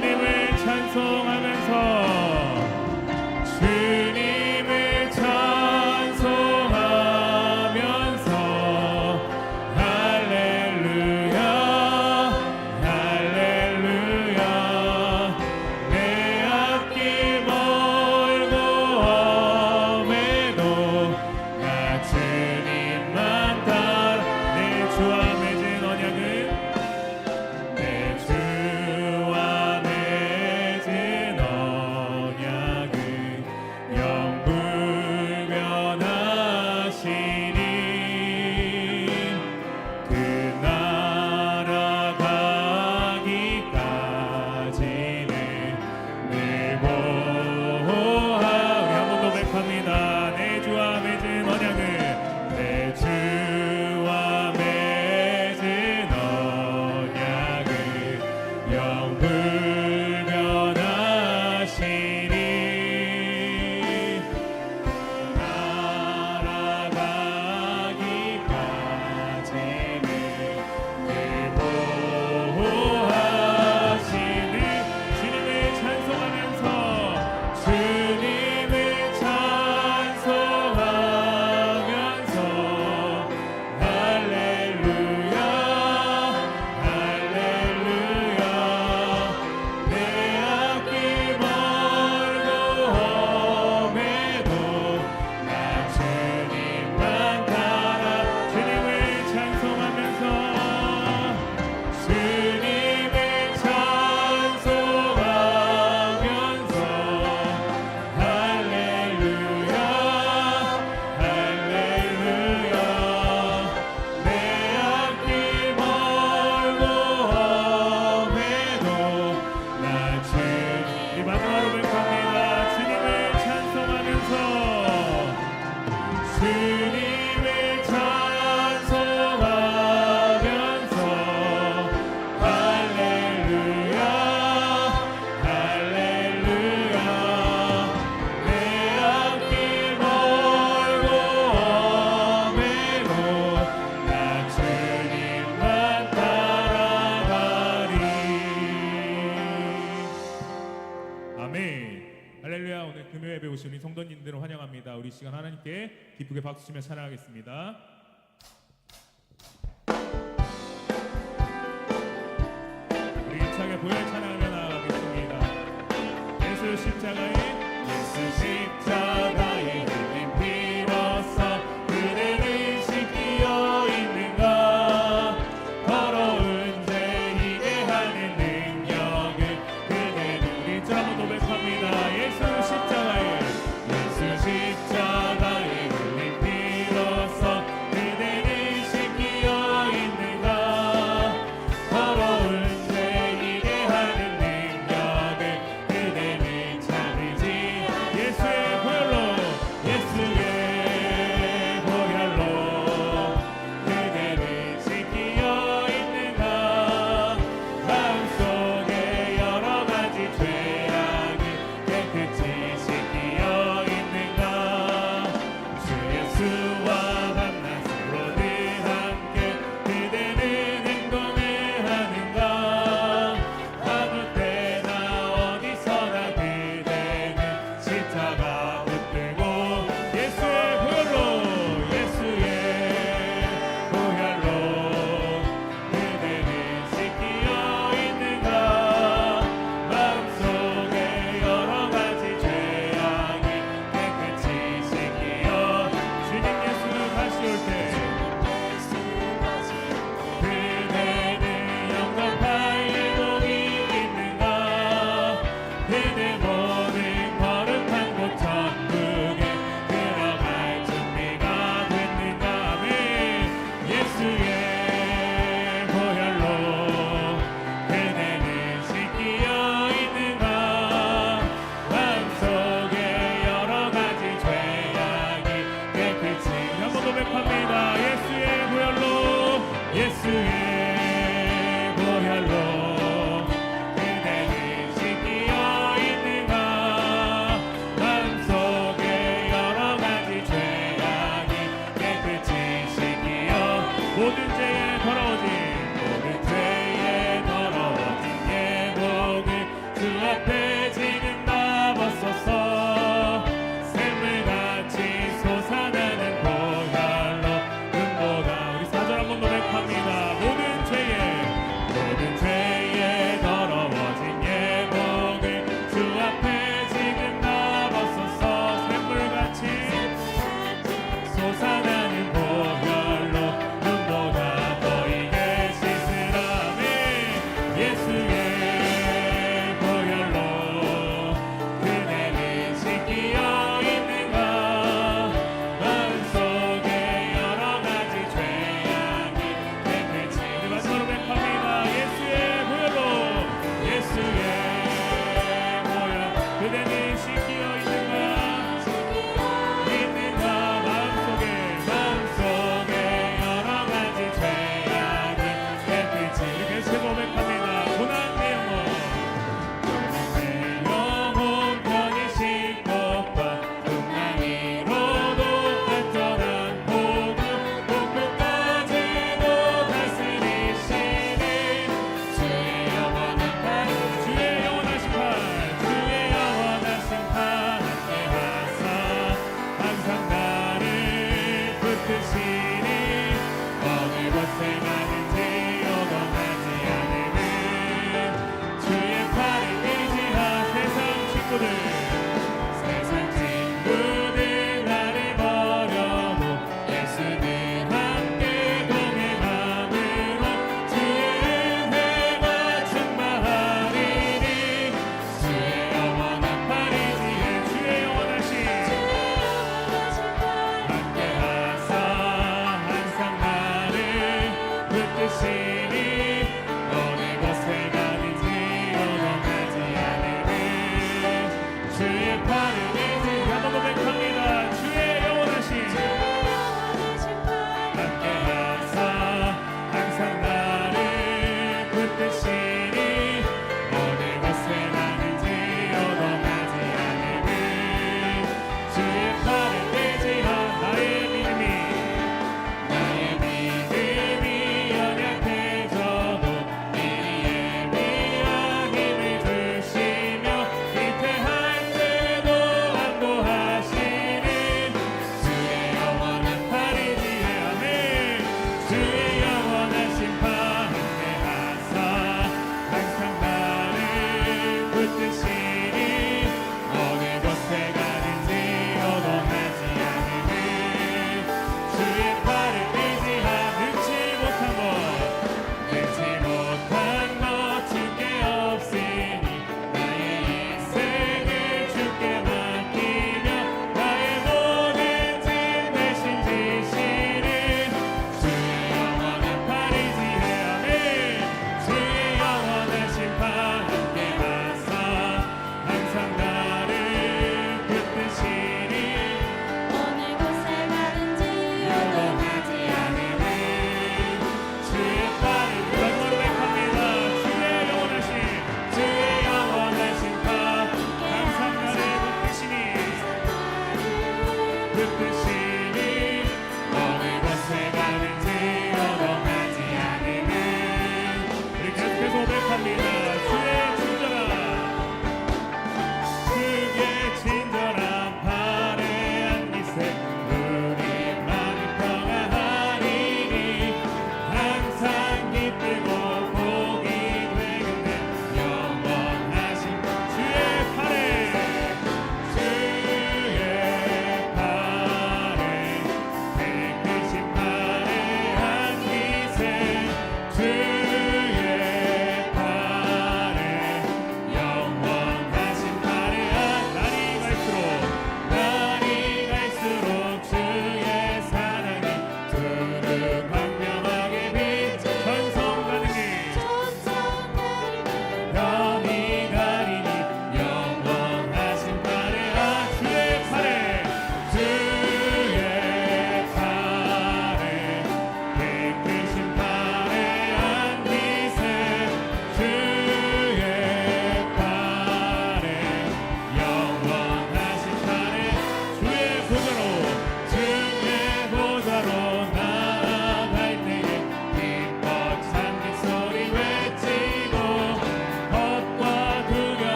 你们唱走 성도님들을 환영합니다. 우리 시간 하나님께 기쁘게 박수치며 찬양하겠습니다. 우리 차게 보혈 찬양. Und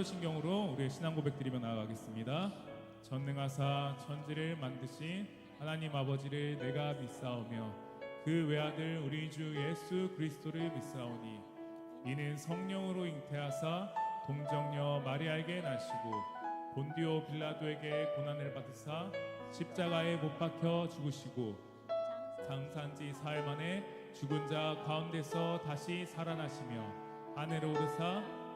사도신경으로 우리의 신앙 고백드리며 나아가겠습니다. 전능하사 천지를 만드신 하나님 아버지를 내가 믿사오며 그 외아들 우리 주 예수 그리스도를 믿사오니 이는 성령으로 잉태하사 동정녀 마리아에게 나시고 본디오 빌라도에게 고난을 받으사 십자가에 못 박혀 죽으시고 장산 지 사흘 만에 죽은 자 가운데서 다시 살아나시며 하늘로 오르사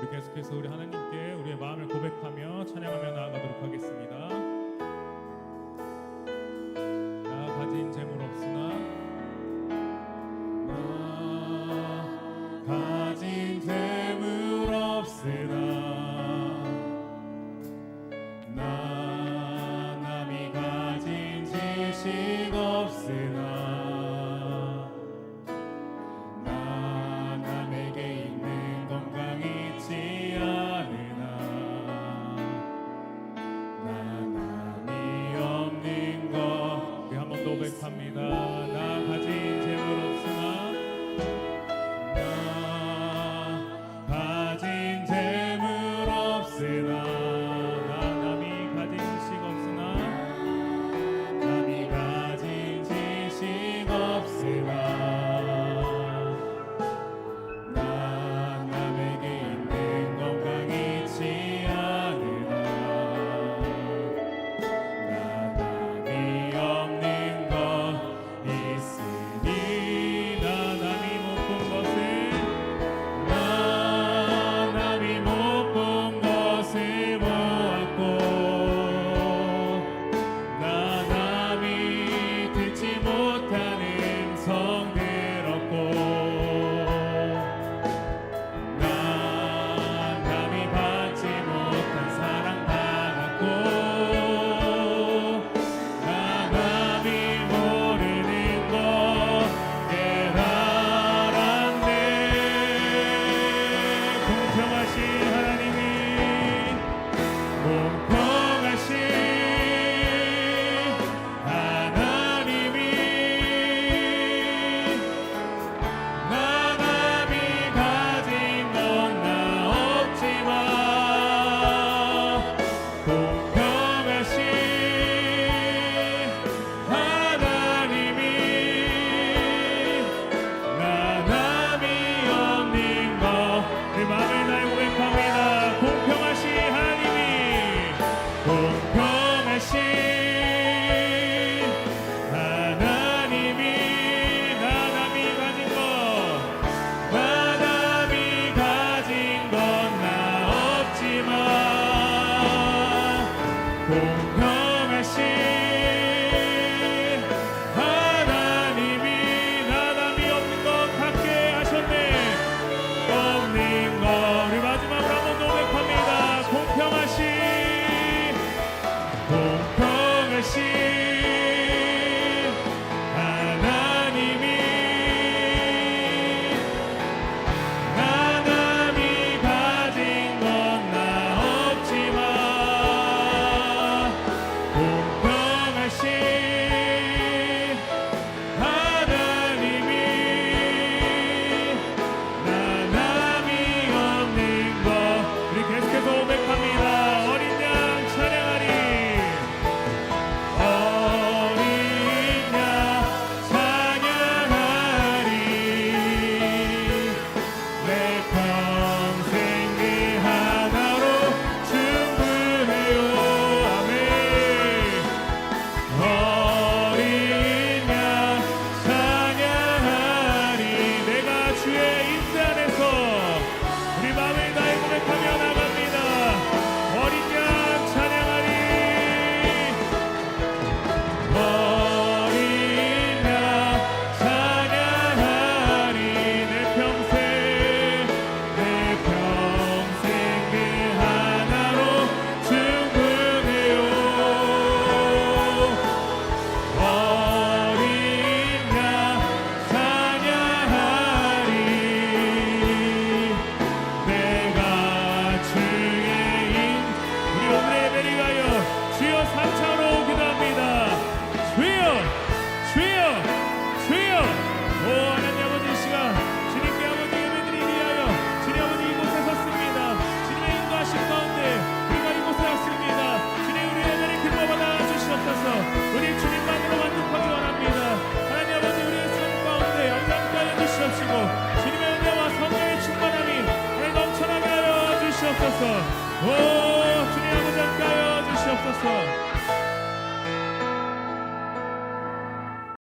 우리 계속해서 우리 하나님께 우리의 마음을 고백하며 찬양하며 나아가도록 하겠습니다. 고백합니다.